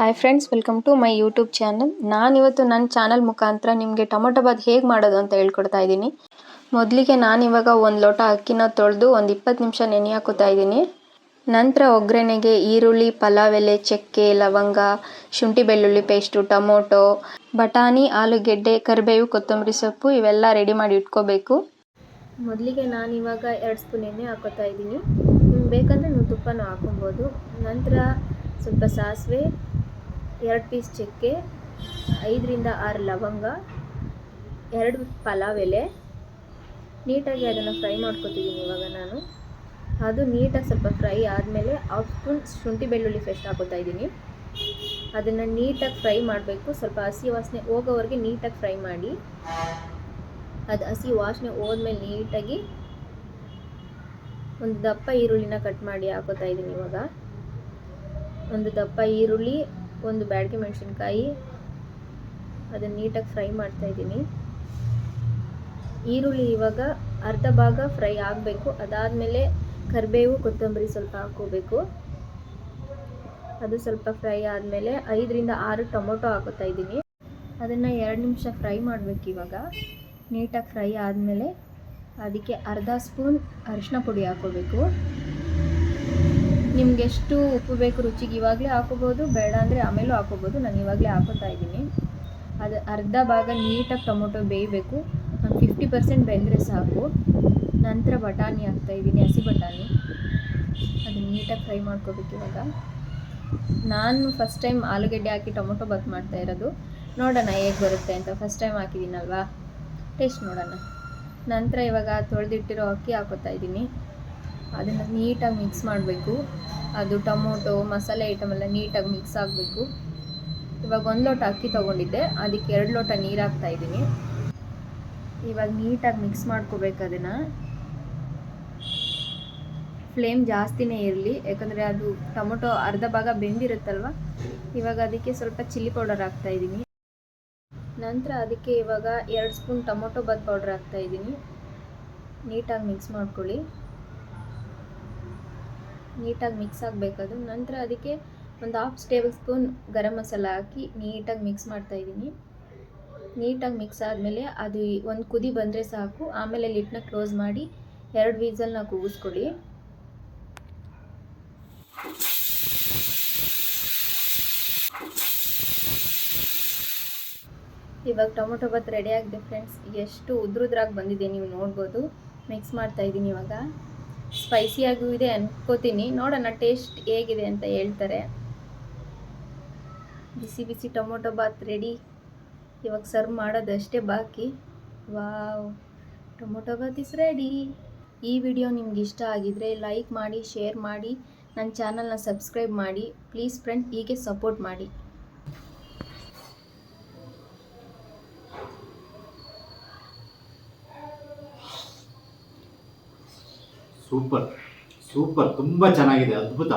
Hi friends welcome to my YouTube channel ನಾನಿವತ್ತು ನನ್ನ channel ಮುಖಾಂತರ ನಿಮಗೆ ಟೊಮೊಟೊ ಬಾತ್ ಹೇಗೆ ಮಾಡೋದು ಅಂತ ಹೇಳ್ಕೊಡ್ತಾ ಇದ್ದೀನಿ. ಮೊದಲಿಗೆ ನಾನಿವಾಗ ಒಂದು ಲೋಟ ಅಕ್ಕಿನ ತೊಳೆದು ಒಂದು ಇಪ್ಪತ್ತು ನಿಮಿಷ ನೆನೆ ಹಾಕೋತಾ ಇದ್ದೀನಿ. ನಂತರ ಒಗ್ಗರಣೆಗೆ ಈರುಳ್ಳಿ, ಪಲಾವ್ ಎಲೆ, ಚಕ್ಕೆ, ಲವಂಗ, ಶುಂಠಿ ಬೆಳ್ಳುಳ್ಳಿ ಪೇಸ್ಟು ಟೊಮೊಟೊ, ಬಟಾಣಿ, ಆಲೂಗೆಡ್ಡೆ, ಕರಿಬೇವು, ಕೊತ್ತಂಬರಿ ಸೊಪ್ಪು ಇವೆಲ್ಲ ರೆಡಿ ಮಾಡಿ ಇಟ್ಕೋಬೇಕು. ಮೊದಲಿಗೆ ನಾನಿವಾಗ ಎರಡು ಸ್ಪೂನ್ ಎಣ್ಣೆ ಹಾಕೋತಾ ಇದ್ದೀನಿ. ನಿಮ್ಗೆ ಬೇಕಂದರೆ ನೀವು ತುಪ್ಪನೂ ಹಾಕೊಬೋದು ನಂತರ ಸ್ವಲ್ಪ ಸಾಸಿವೆ ಎರಡು ಪೀಸ್ ಚಕ್ಕೆ, ಐದರಿಂದ ಆರು ಲವಂಗ, ಎರಡು ಪಲಾವ್ ಎಲೆ ನೀಟಾಗಿ ಅದನ್ನು ಫ್ರೈ ಮಾಡ್ಕೊತಿದ್ದೀನಿ ಇವಾಗ ನಾನು. ಅದು ನೀಟಾಗಿ ಸ್ವಲ್ಪ ಫ್ರೈ ಆದಮೇಲೆ ಹಾಫ್ ಸ್ಪೂನ್ ಶುಂಠಿ ಬೆಳ್ಳುಳ್ಳಿ ಪೇಸ್ಟ್ ಹಾಕೋತಾ ಇದ್ದೀನಿ. ಅದನ್ನು ನೀಟಾಗಿ ಫ್ರೈ ಮಾಡಬೇಕು. ಸ್ವಲ್ಪ ಹಸಿ ವಾಸನೆ ಹೋಗೋವರೆಗೆ ನೀಟಾಗಿ ಫ್ರೈ ಮಾಡಿ. ಅದು ಹಸಿ ವಾಸನೆ ಹೋದ್ಮೇಲೆ ನೀಟಾಗಿ ಒಂದು ದಪ್ಪ ಈರುಳ್ಳಿನ ಕಟ್ ಮಾಡಿ ಹಾಕೋತಾ ಇದ್ದೀನಿ ಇವಾಗ. ಒಂದು ದಪ್ಪ ಈರುಳ್ಳಿ ಒಂದು ಬ್ಯಾಡಗಿ ಮೆಣಸಿನ್ಕಾಯಿ, ಅದನ್ನು ನೀಟಾಗಿ ಫ್ರೈ ಮಾಡ್ತಾ ಇದ್ದೀನಿ. ಈರುಳ್ಳಿ ಇವಾಗ ಅರ್ಧ ಭಾಗ ಫ್ರೈ ಆಗಬೇಕು. ಅದಾದಮೇಲೆ ಕರಿಬೇವು ಕೊತ್ತಂಬರಿ ಸ್ವಲ್ಪ ಹಾಕೋಬೇಕು ಅದು ಸ್ವಲ್ಪ ಫ್ರೈ ಆದಮೇಲೆ ಐದರಿಂದ ಆರು ಟೊಮೊಟೊ ಹಾಕೋತಾ ಇದ್ದೀನಿ. ಅದನ್ನು ಎರಡು ನಿಮಿಷ ಫ್ರೈ ಮಾಡಬೇಕು ಇವಾಗ. ನೀಟಾಗಿ ಫ್ರೈ ಆದಮೇಲೆ ಅದಕ್ಕೆ ಅರ್ಧ ಸ್ಪೂನ್ ಅರಿಶಿನ ಪುಡಿ ಹಾಕೋಬೇಕು ನಿಮ್ಗೆ ಎಷ್ಟು ಉಪ್ಪು ಬೇಕು ರುಚಿಗೆ ಇವಾಗಲೇ ಹಾಕೋಬೋದು, ಬೇಡ ಅಂದರೆ ಆಮೇಲೂ ಹಾಕೋಬೋದು. ನಾನು ಇವಾಗಲೇ ಹಾಕೋತಾ ಇದ್ದೀನಿ. ಅದು ಅರ್ಧ ಭಾಗ ನೀಟಾಗಿ ಟೊಮೊಟೊ ಬೇಯಬೇಕು. ಒಂದು ಫಿಫ್ಟಿ ಪರ್ಸೆಂಟ್ ಬೆಂದರೆ ಸಾಕು. ನಂತರ ಬಟಾಣಿ ಹಾಕ್ತಾಯಿದ್ದೀನಿ ಹಸಿ ಬಟಾಣಿ. ಅದು ನೀಟಾಗಿ ಫ್ರೈ ಮಾಡ್ಕೋಬೇಕು ಇವಾಗ. ನಾನು ಫಸ್ಟ್ ಟೈಮ್ ಆಲೂಗಡ್ಡೆ ಹಾಕಿ ಟೊಮೊಟೊ ಬಾತ್ ಮಾಡ್ತಾ ಇರೋದು. ನೋಡೋಣ ಹೇಗೆ ಬರುತ್ತೆ ಅಂತ. First time ಹಾಕಿದ್ದೀನಲ್ವಾ? ಟೇಸ್ಟ್ ನೋಡೋಣ. ನಂತರ ಇವಾಗ ತೊಳೆದಿಟ್ಟಿರೋ ಅಕ್ಕಿ ಹಾಕೋತಾ ಇದ್ದೀನಿ. ಅದನ್ನು ನೀಟಾಗಿ ಮಿಕ್ಸ್ ಮಾಡಬೇಕು. ಅದು ಟೊಮೊಟೊ, ಮಸಾಲೆ ಐಟಮ್ ಎಲ್ಲ ನೀಟಾಗಿ ಮಿಕ್ಸ್ ಆಗಬೇಕು. ಇವಾಗ ಒಂದು ಲೋಟ ಅಕ್ಕಿ ತೊಗೊಂಡಿದ್ದೆ. ಅದಕ್ಕೆ ಎರಡು ಲೋಟ ನೀರು ಹಾಕ್ತಾ ಇದ್ದೀನಿ. ಇವಾಗ ನೀಟಾಗಿ ಮಿಕ್ಸ್ ಮಾಡ್ಕೋಬೇಕು ಅದನ್ನು. ಫ್ಲೇಮ್ ಜಾಸ್ತಿನೇ ಇರಲಿ. ಯಾಕಂದರೆ ಅದು ಟೊಮೊಟೊ ಅರ್ಧ ಭಾಗ ಬೆಂದಿರುತ್ತಲ್ವ? ಇವಾಗ ಅದಕ್ಕೆ ಸ್ವಲ್ಪ ಚಿಲ್ಲಿ ಪೌಡರ್ ಹಾಕ್ತಾ ಇದ್ದೀನಿ. ನಂತರ ಅದಕ್ಕೆ ಇವಾಗ ಎರಡು ಸ್ಪೂನ್ ಟೊಮೊಟೊ ಬಾತ್ ಪೌಡರ್ ಹಾಕ್ತಾ ಇದ್ದೀನಿ. ನೀಟಾಗಿ ಮಿಕ್ಸ್ ಮಾಡ್ಕೊಳ್ಳಿ. ನೀಟಾಗಿ ಮಿಕ್ಸ್ ಆಗಬೇಕದು ನಂತರ ಅದಕ್ಕೆ ಒಂದು half tablespoon garam masala ಹಾಕಿ ನೀಟಾಗಿ ಮಿಕ್ಸ್ ಮಾಡ್ತಾಯಿದ್ದೀನಿ ನೀಟಾಗಿ ಮಿಕ್ಸ್ ಆದಮೇಲೆ ಅದು ಒಂದು ಕುದಿ ಬಂದರೆ ಸಾಕು. ಆಮೇಲೆ ಲಿಟ್ನ ಕ್ಲೋಸ್ ಮಾಡಿ ಎರಡು ವೀಸಲ್ನ ಕೂಗಿಸ್ಕೊಳ್ಳಿ. ಇವಾಗ ಟೊಮೊಟೊ ಬಾತ್ ರೆಡಿ ಆಗಿದೆ ಫ್ರೆಂಡ್ಸ್ ಎಷ್ಟು ಉದ್ರುದ್ರಾಗಿ ಬಂದಿದೆ ನೀವು ನೋಡ್ಬೋದು. ಮಿಕ್ಸ್ ಮಾಡ್ತಾ ಇದ್ದೀನಿ ಇವಾಗ. ಸ್ಪೈಸಿಯಾಗೂ ಇದೆ ಅನ್ಕೋತೀನಿ. ನೋಡೋಣ ಟೇಸ್ಟ್ ಹೇಗಿದೆ ಅಂತ ಹೇಳ್ತಾರೆ. ಬಿಸಿ ಬಿಸಿ ಟೊಮೊಟೊ ಬಾತ್ ರೆಡಿ ಇವಾಗ ಸರ್ವ್ ಮಾಡೋದಷ್ಟೇ ಬಾಕಿ. Wow tomato bath is ready ಈ ವಿಡಿಯೋ ನಿಮ್ಗೆ ಇಷ್ಟ ಆಗಿದರೆ ಲೈಕ್ ಮಾಡಿ ಶೇರ್ ಮಾಡಿ. ನನ್ನ ಚಾನಲ್ನ ಸಬ್ಸ್ಕ್ರೈಬ್ ಮಾಡಿ. ಪ್ಲೀಸ್ ಫ್ರೆಂಡ್ ಹೀಗೆ ಸಪೋರ್ಟ್ ಮಾಡಿ. ಸೂಪರ್ ಸೂಪರ್ ತುಂಬ ಚೆನ್ನಾಗಿದೆ ಅದ್ಭುತ.